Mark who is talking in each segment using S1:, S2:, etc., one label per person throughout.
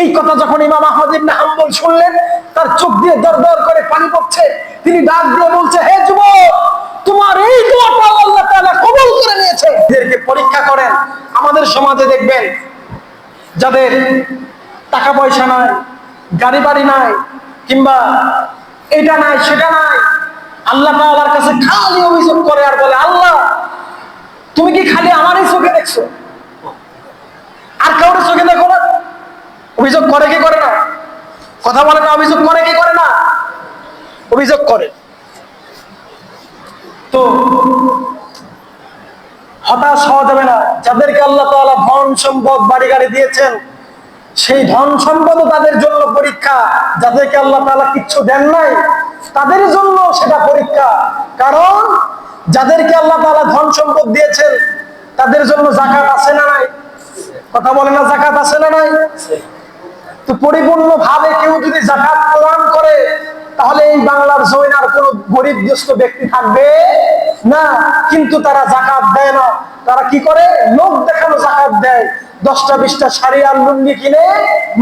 S1: এই কথা যখন ইমাম আহমদ ইবনে শুনলেন, তার চোখ দিয়ে দর দর করে পানি পড়ছে। তিনি ডাক দিয়ে বলছে, হে যুবক, তোমার এই কবুল করে নিয়েছে। এদেরকে পরীক্ষা করেন। আমাদের সমাজে দেখবেন, যাদের টাকা পয়সা নাই, গাড়ি বাড়ি নাই, কিংবা এটা নাই, সেটা নাই, আল্লাহ তাআলার কাছে খালি অভিযোগ করে আর বলে, আল্লাহ, তুমি কি খালি আমারই চোখে দেখছ? আর কাউরে চোখে দেখো অভিযোগ করে কি করে না? কথা বলে না, অভিযোগ করে কি করে না? অভিযোগ করে। তো হতাশ হওয়া যাবে না। যাদেরকে আল্লাহ তাআলা ধন সম্পদ বাড়ি গাড়ি দিয়েছেন, সেই ধন সম্পদ তাদের জন্য পরীক্ষা। যাদেরকে আল্লাহ তাআলা কিচ্ছু দেন নাই, তাদের জন্য সেটা পরীক্ষা। কারণ যাদেরকে আল্লাহ তাআলা ধন সম্পদ দিয়েছেন, তাদের জন্য জাকাত আছে না নাই? কথা বলে না, জাকাত আছে না নাই? তো পরিপূর্ণ ভাবে কেউ যদি জাকাত প্রদান করে, তাহলে এই বাংলার জমিন আর কোন গরিব দুস্থ ব্যক্তি থাকবে না। কিন্তু তারা জাকাত দেয় না। তারা কি করে? লোক দেখানো জাকাত দেয়। দশটা বিশটা শাড়ি আর লুঙ্গি কিনে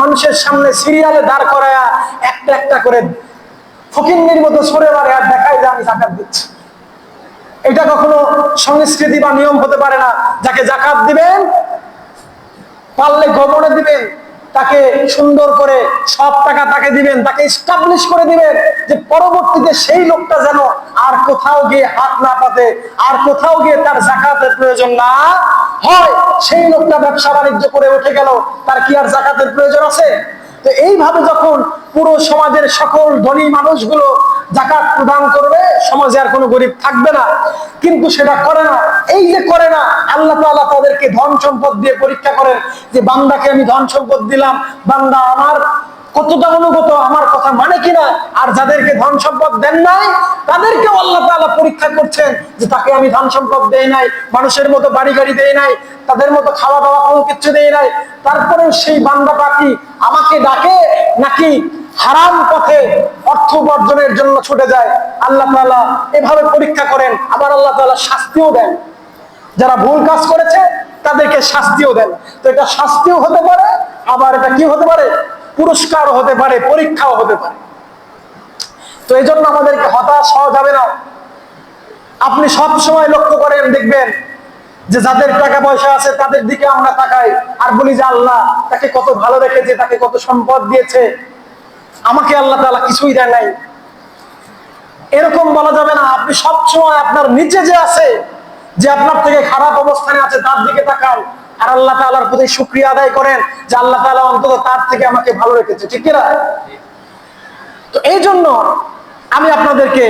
S1: মানুষের সামনে সিরিয়ালে দাঁড় করায় একটা একটা করে ফকিন্নির মতো সরে মারে আর দেখায় যে আমি জাকাত দিচ্ছি। এটা কখনো সংস্কৃতি বা নিয়ম হতে পারে না। যাকে জাকাত দিবেন, পারলে গোপনে দিবেন তাকে সুন্দর করে সব টাকা তাকে দিবেন, তাকে স্টাবলিশ করে দিবেন যে পরবর্তীতে সেই লোকটা যেন আর কোথাও গিয়ে হাত না পাতে, আর কোথাও গিয়ে তার জাকাতের প্রয়োজন না হয়। সেই লোকটা ব্যবসা বাণিজ্য করে উঠে গেল, তার কি আর জাকাতের প্রয়োজন আছে? তো এইভাবে যখন পুরো সমাজের সকল ধনী মানুষগুলো জাকাত প্রদান করবে সমাজে আর কোনো গরিব থাকবে না, কিন্তু সেটা করে না। এই যে করে না, আল্লাহ তাআলা তাদেরকে ধন সম্পদ দিয়ে পরীক্ষা করেন যে, বান্দাকে আমি ধন সম্পদ দিলাম, বান্দা আমার কতটা অনুগত, আমার কথা মানে কিনা, আর যাদেরকে ধন সম্পদ দেন নাই তাদেরকে আল্লাহ তাআলা পরীক্ষা করছেন যে, তাকে আমি ধন সম্পদ দেই নাই, মানুষের মতো বাড়ি গাড়ি দেই নাই, তাদের মতো খাওয়া দাওয়া কোনো কিছু দেই নাই। তারপরেও সেই বান্দা পাখি আমাকে ডাকে, নাকি হারাম পথে অর্থ উপার্জনের জন্য ছুটে যায়, আল্লাহ তাআলা এভাবে পরীক্ষা করেন, আবার আল্লাহ তালা শাস্তিও দেন। যারা ভুল কাজ করেছে, তাদেরকে শাস্তিও দেন। তো এটা শাস্তিও হতে পারে, আবার এটা কি হতে পারে? পুরস্কার হতে পারে, পরীক্ষাও হতে পারে। তো এই জন্য আমাদেরকে হতাশ হওয়া যাবে না। আপনি সব সময় লক্ষ্য করেন, দেখবেন যে যাদের টাকা পয়সা আছে, তাদের দিকে আমরা তাকাই। আর বলি যে, আল্লাহ, তাকে কত ভালো রেখেছে, তাকে কত সম্পদ দিয়েছে। আমাকে আল্লাহ তাআলা কিছুই দেয় নাই। এরকম বলা যাবে না, আপনি সব সময় আপনার নিচে যে আছে, যে আপনার থেকে খারাপ অবস্থানে আছে, তার দিকে তাকান। আর আল্লাহ তাআলার প্রতি শুকরিয়া আদায় করেন যে আল্লাহ তাআলা অন্তত তার থেকে আমাকে ভালো রেখেছে, ঠিক না তো এই জন্য আমি আপনাদেরকে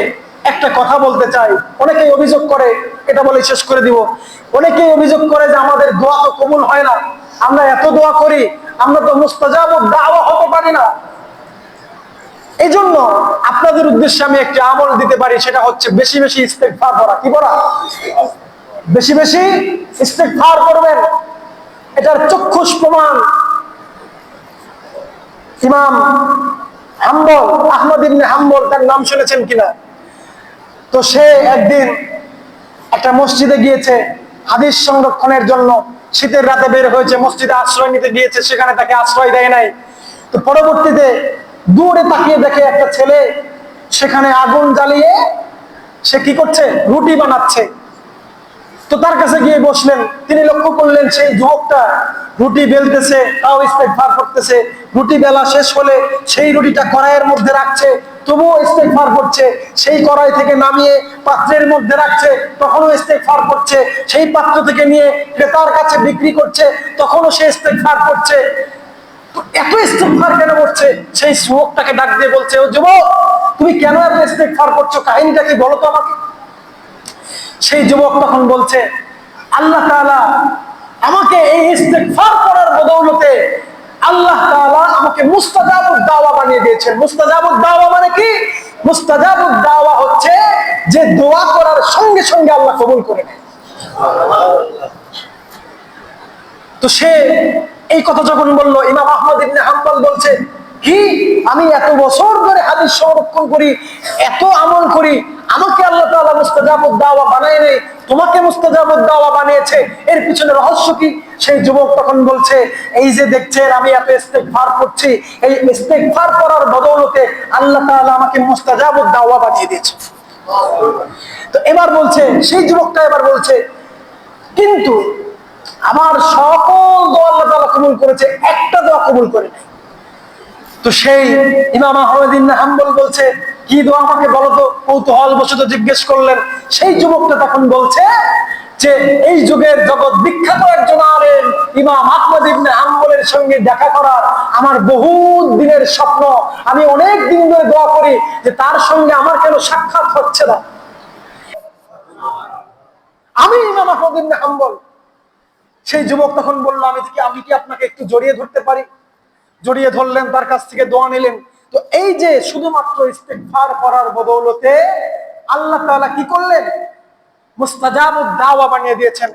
S1: একটা কথা বলতে চাই। অনেকেই অভিযোগ করে, এটা বলে শেষ করে দিব। অনেকেই অভিযোগ করে যে আমাদের দোয়া তো কবুল হয় না। আমরা এত দোয়া করি, আমরা তো মুস্তাজাব দাওয়া হতে পারি না। এই জন্য আপনাদের উদ্দেশ্যে আমি একটি আমল দিতে পারি, সেটা হচ্ছে বেশি বেশি ইস্তেকফার করা কি বলা বেশি বেশি ইস্তেকফার করবেন। এটার চক্ষুষ প্রমাণ। ইমাম হাম্বল, আহমদ ইবনে হাম্বল, তার নাম শুনেছেন কিনা? তো সে একদিন একটা মসজিদে গিয়েছে, হাদিস সংরক্ষণের জন্য। শীতের রাতে বের হয়েছে, মসজিদে আশ্রয় নিতে গিয়েছে, সেখানে তাকে আশ্রয় দেয় নাই। তো পরবর্তীতে দূরে তাকিয়ে দেখে একটা ছেলে সেখানে আগুন জ্বালিয়ে সে কি করছে? রুটি বানাচ্ছে। তো তার কাছে গিয়ে বসলেন। তিনি লক্ষ্য করলেন সেই যুবকটা রুটি বেলতেছে, তাও ইস্তেকফার করতেছে। রুটি বেলা শেষ হলে সেই রুটিটা কড়াইয়ের মধ্যে রাখছে, তবুও ইস্তেকফার করছে। সেই কড়াই থেকে নামিয়ে পাত্রের মধ্যে রাখছে, তখনও ইস্তেকফার করছে। সেই পাত্র থেকে নিয়ে ক্রেতার কাছে বিক্রি করছে, তখনও সে ইস্তেকফার করছে। তো এত ইস্তেকফার কেন করছে সেই যুবকটাকে ডাক দিয়ে বলছে, ও যুবক, তুমি কেন এত ইস্তেকফার করছ? কাহিনীটা কি বলো তো আমাকে? সেই যুবক তখন বলছে, আল্লাহ তাআলা আমাকে এই ইস্তেগফার করার বদৌলতে আল্লাহ তাআলা আমাকে মুস্তাজাবুদ দাওয়া বানিয়ে দিয়েছেন। মুস্তাজাবুদ দাওয়া মানে কি? মুস্তাজাবুদ দাওয়া হচ্ছে যে দোয়া করার সঙ্গে সঙ্গে আল্লাহ কবুল করে নেয়। তো সে এই কথা যখন বলল, ইমাম আহমদ ইবনে হাম্বল বলছে কি? আমি এত বছর ধরে হাদিস সংরক্ষণ করি, এত আমল করি, আমাকে আল্লাহ তাআলা মুস্তাজাবুদ দাওয়া বানায় নেই, তোমাকে মুস্তাজাবুদ দাওয়া বানিয়েছে, এর পিছনে রহস্য কি? সেই যুবক তখন বলছে, এই যে দেখছেন, আমি এত ইস্তেগফার করছি, এই ইস্তেগফার করার বদৌলতে আল্লাহ তাআলা আমাকে মুস্তাজাবুদ দাওয়া বানিয়ে দিয়েছে। তো এবার বলছে, সেই যুবকটা এবার বলছে, কিন্তু আমার সকল দোয়া আল্লাহ তাআলা কবুল করেছে, একটা দোয়া কবুল করে নাই তো সেই ইমাম আহমেদিন হাম্বল বলছে, কি দোয়া আমাকে বলো তো? কৌতূহল বসত জিজ্ঞেস করলেন, সেই যুবকটা তখন বলছে যে, এই যুগের জগৎ বিখ্যাত একজন আলেম, ইমাম আহমদ ইবনে হাম্বলের সঙ্গে দেখা করার আমার বহু দিনের স্বপ্ন। আমি অনেক দিন ধরে দোয়া করি যে তার সঙ্গে আমার কেন সাক্ষাৎ হচ্ছে না? আমি ইমাম আহমদ ইবনে হাম্বল। সেই যুবক তখন বলল, আমি কি আমি কি আপনাকে একটু জড়িয়ে ধরতে পারি? জড়িয়ে ধরলেন, তার কাছ থেকে দোয়া নিলেন। তো এই যে শুধুমাত্র ইস্তেকফার করার বদৌলতে আল্লাহ তাআলা কি করলেন? মুস্তাজাবুদ দাওয়া বানিয়ে দিয়েছেন।